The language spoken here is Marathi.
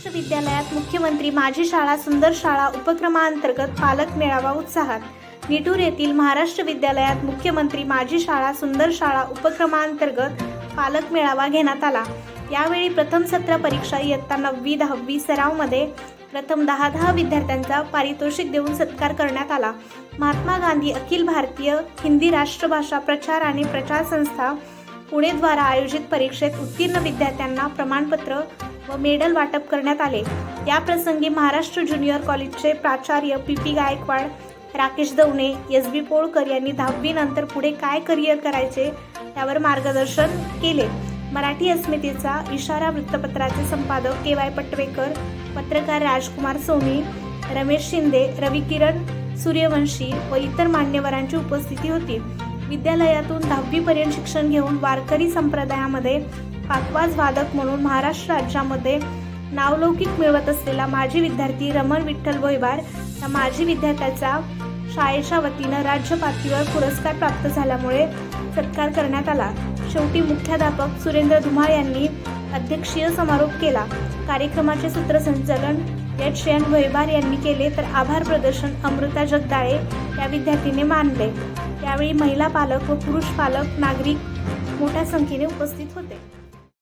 महाराष्ट्र विद्यालयात मुख्यमंत्री माझी शाळा सुंदर शाळा उपक्रमांतर्गत पालक मेळावा उत्साहात. निटूर येथील महाराष्ट्र विद्यालयात मुख्यमंत्री माझी शाळा सुंदर शाळा उपक्रमांतर्गत पालक मेळावा घेण्यात आला. यावेळी प्रथम सत्र परीक्षा इयत्ता नववी दहावी सरावमध्ये प्रथम दहा दहा विद्यार्थ्यांचा पारितोषिक देऊन सत्कार करण्यात आला. महात्मा गांधी अखिल भारतीय हिंदी राष्ट्रभाषा प्रचार आणि प्रचार संस्था पुणेद्वारा आयोजित परीक्षेत उत्तीर्ण विद्यार्थ्यांना प्रमाणपत्र व मेडल वाटप करण्यात आले. या प्रसंगी महाराष्ट्र ज्युनियर कॉलेजचे प्राचार्य P P Gaikwad Rakesh Davane S B Polkar यांनी दहावी नंतर पुढे काय करिअर करायचे त्यावर मार्गदर्शन केले. मराठी अस्मितेचा इशारा वृत्तपत्राचे संपादक के वाय पटवेकर पत्रकार राजकुमार सोनी रमेश शिंदे रवी किरण सूर्यवंशी व इतर मान्यवरांची उपस्थिती होती. विद्यालयातून दहावीपर्यंत शिक्षण घेऊन वारकरी संप्रदायामध्ये पाकवाज वादक म्हणून महाराष्ट्र राज्यामध्ये नावलौकिक मिळवत असलेला माजी विद्यार्थी रमण विठ्ठल भोईबार या माजी विद्यार्थ्याचा शाळेच्या वतीनं राज्य पातळीवर पुरस्कार प्राप्त झाल्यामुळे सत्कार करण्यात आला. शेवटी मुख्याध्यापक सुरेंद्र धुमाळ यांनी अध्यक्षीय समारोप केला. कार्यक्रमाचे सूत्रसंचालन एच. एन. भैबार यांनी केले तर आभार प्रदर्शन अमृता जगदाळे या विद्यार्थीने मानले. त्यावेळी महिला पालक व पुरुष पालक नागरिक मोठ्या संख्येने उपस्थित होते.